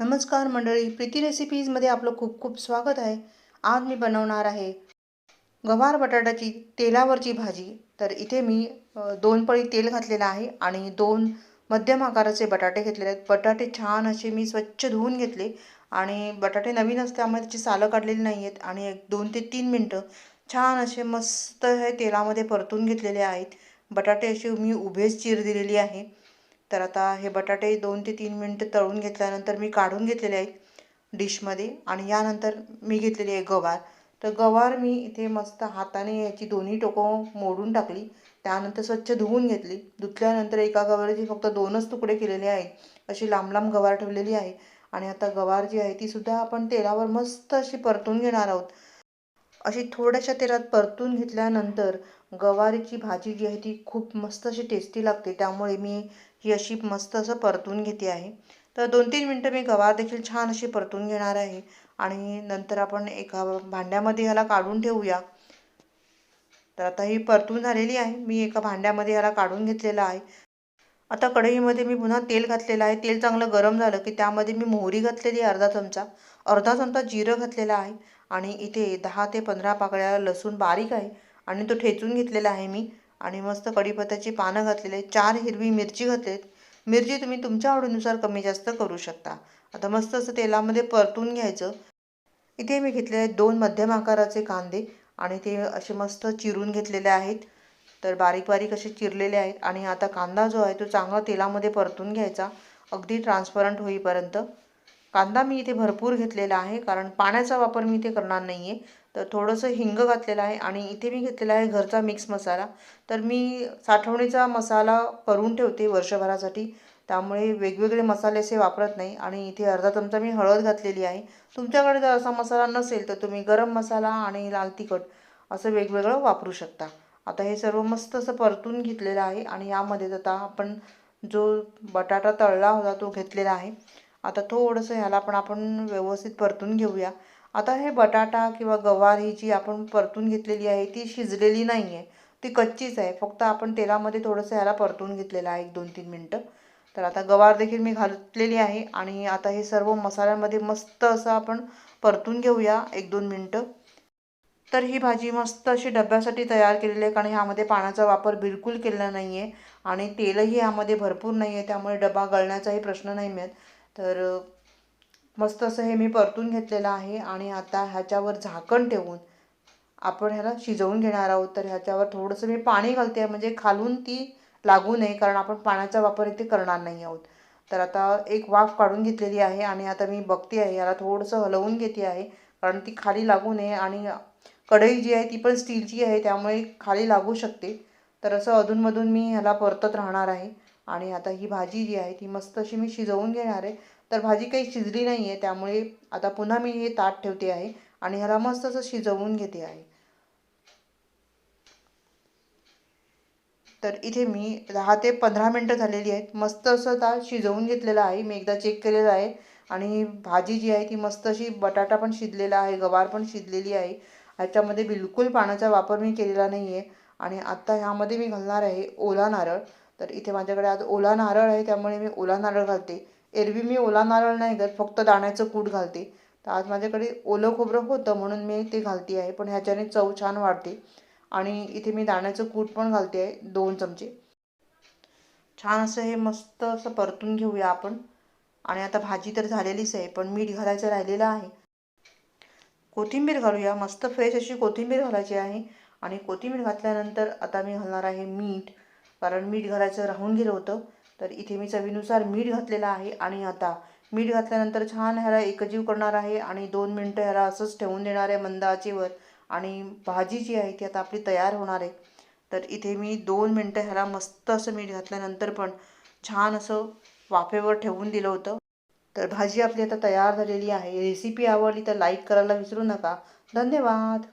नमस्कार मंडळी प्रीती रेसिपीजमध्ये आपलं खूप खूप स्वागत आहे. आज मी बनवणार आहे गवार बटाट्याची तेलावरची भाजी. तर इथे मी दोन पळी तेल घातलेलं आहे आणि दोन मध्यम आकाराचे बटाटे घेतलेले आहेत. बटाटे छान असे मी स्वच्छ धुवून घेतले आणि बटाटे नवीन असल्यामुळे त्याची सालं काढलेली नाही आहेत आणि एक दोन ते तीन मिनटं छान असे मस्त हे तेलामध्ये परतून घेतलेले आहेत. बटाटे असे मी उभेच चीर दिलेली आहे. तर आता हे बटाटे दोन ते तीन मिनटं तळून घेतल्यानंतर मी काढून घेतलेले आहेत डिशमध्ये आणि यानंतर मी घेतलेली आहे गवार. तर गवार मी इथे मस्त हाताने याची दोन्ही टोकं मोडून टाकली. त्यानंतर स्वच्छ धुवून घेतली. धुतल्यानंतर एका गवारीचे फक्त दोनच तुकडे केलेले आहेत. अशी लांब लांब गवार ठेवलेली आहे. आणि आता गवार जी आहे तीसुद्धा आपण तेलावर मस्त अशी परतून घेणार आहोत. अशी थोड्याशा तेलात परतून घेतल्यानंतर गवारीची भाजी जी आहे ती खूप मस्त अशी टेस्टी लागते. त्यामुळे मी ही अशी मस्त असं परतून घेते आहे. तर दोन तीन मिनटं मी गवार देखील छान अशी परतून घेणार आहे. आणि नंतर आपण एका भांड्यामध्ये ह्याला काढून ठेवूया. तर आता ही परतून झालेली आहे. मी एका भांड्यामध्ये ह्याला काढून घेतलेला आहे. आता कढईमध्ये मी पुन्हा तेल घातलेलं आहे. तेल चांगलं गरम झालं की त्यामध्ये मी मोहरी घातलेली आहे अर्धा चमचा. अर्धा चमचा जिरं घातलेला आहे. आणि इथे दहा ते पंधरा पाकळ्या लसूण बारीक आहे आणि तो ठेचून घेतलेला आहे मी. आणि मस्त कढीपत्त्याची पानं घातलेले चार हिरवी मिरची घातलेत. मिरची तुम्ही तुमच्या आवडीनुसार कमी जास्त करू शकता. आता मस्त असं तेलामध्ये परतून घ्यायचं. इथे मी घेतले दोन मध्यम आकाराचे कांदे आणि ते असे मस्त चिरून घेतलेले आहेत. तर बारीक बारीक असे चिरलेले आहेत आणि आता कांदा जो आहे तो चांगला तेलामध्ये परतून घ्यायचा. अगदी ट्रान्सपरंट होईपर्यंत. कांदा मी इथे भरपूर घेतलेला आहे कारण पाण्याचा वापर मी इथे करणार नाही आहे तर थोडंसं हिंग घातलेलं आहे आणि इथे मी घेतलेला आहे घरचा मिक्स मसाला. तर मी साठवणीचा मसाला करून ठेवते वर्षभरासाठी. त्यामुळे वेगवेगळे मसाले असे वापरत नाही आणि इथे अर्धा चमचा मी हळद घातलेली आहे. तुमच्याकडे जर असा मसाला नसेल तर तुम्ही गरम मसाला आणि लाल तिखट असं वेगवेगळं वापरू शकता. आता हे सर्व मस्त असं परतून घेतलेलं आहे आणि यामध्ये आता आपण जो बटाटा तळला होता तो घेतलेला आहे. आता थोडंसं ह्याला पण आपण व्यवस्थित परतून घेऊया. आता हे बटाटा किंवा गवार ही जी आपण परतून घेतलेली आहे ती शिजलेली नाही आहे ती कच्चीच आहे. फक्त आपण तेलामध्ये थोडंसं ह्याला परतून घेतलेलं आहे एक दोन तीन मिनटं. तर आता गवार देखील मी घातलेली आहे आणि आता हे सर्व मसाल्यामध्ये मस्त असं आपण परतून घेऊया एक दोन मिनटं. तर ही भाजी मस्त अशी डब्यासाठी तयार केलेली आहे कारण ह्यामध्ये पाण्याचा वापर बिलकुल केलेला नाही आहे आणि तेलही ह्यामध्ये भरपूर नाही आहे त्यामुळे डबा गळण्याचाही प्रश्न नाही मिळत. तर मस्त असं हे मी परतून घेतलेलं आहे आणि आता ह्याच्यावर झाकण ठेवून आपण ह्याला शिजवून घेणार आहोत. तर ह्याच्यावर थोडंसं मी पाणी घालते आहे म्हणजे खालून ती लागू नये कारण आपण पाण्याचा वापर इथे करणार नाही आहोत. तर आता एक वाफ काढून घेतलेली आहे आणि आता मी बघते आहे याला थोडंसं हलवून घेते आहे कारण ती खाली लागू नये आणि कढई जी आहे ती पण स्टीलची आहे त्यामुळे खाली लागू शकते. तर असं अधूनमधून मी ह्याला परतत राहणार आहे. आणि आता ही भाजी जी आहे ती मस्त अशी मी शिजवून घेणार आहे. तर भाजी काही शिजली नाही आहे त्यामुळे आता पुन्हा मी हे ताट ठेवते आहे आणि ह्याला मस्त असं शिजवून घेते आहे. तर इथे मी दहा ते पंधरा मिनटं झालेली आहेत. मस्त असं आता शिजवून घेतलेलं आहे. मी एकदा चेक केलेलं आहे आणि भाजी जी आहे ती मस्त अशी बटाटा पण शिजलेला आहे गवार पण शिजलेली आहे. ह्याच्यामध्ये बिलकुल पाण्याचा वापर मी केलेला नाही आहे आणि आत्ता ह्यामध्ये मी घालणार आहे ओला नारळ. तर इथे माझ्याकडे आज ओला नारळ आहे त्यामुळे मी ओला नारळ घालते. एरवी मी ओला नारळ नाही घालत फक्त दाण्याचं कूट घालते. तर आज माझ्याकडे ओलं खोबरं होतं म्हणून मी ते घालते आहे पण ह्याच्याने चव छान वाढते. आणि इथे मी दाण्याचं कूट पण घालते आहे दोन चमचे. छान असं हे मस्त असं परतून घेऊया आपण. आणि आता भाजी तर झालेलीच आहे पण मीठ घालायचं राहिलेलं आहे. कोथिंबीर घालूया मस्त फ्रेश अशी कोथिंबीर घालायची आहे. आणि कोथिंबीर घातल्यानंतर आता मी घालणार आहे मीठ. कारण मीठ घालायचं राहून गेलं होतं. तर इथे मी चवीनुसार मीठ घातलेलं आहे आणि आता मीठ घातल्यानंतर छान ह्याला एकजीव करणार आहे आणि दोन मिनटं ह्याला असंच ठेवून देणार आहे मंद आचेवर आणि भाजी जी आहे ती आता आपली तयार होणार आहे. तर इथे मी दोन मिनटं ह्याला मस्त असं मीठ घातल्यानंतर पण छान असं वाफेवर ठेवून दिलं होतं. तर भाजी आपली आता तयार झालेली आहे. रेसिपी आवडली तर लाईक करायला विसरू नका. धन्यवाद.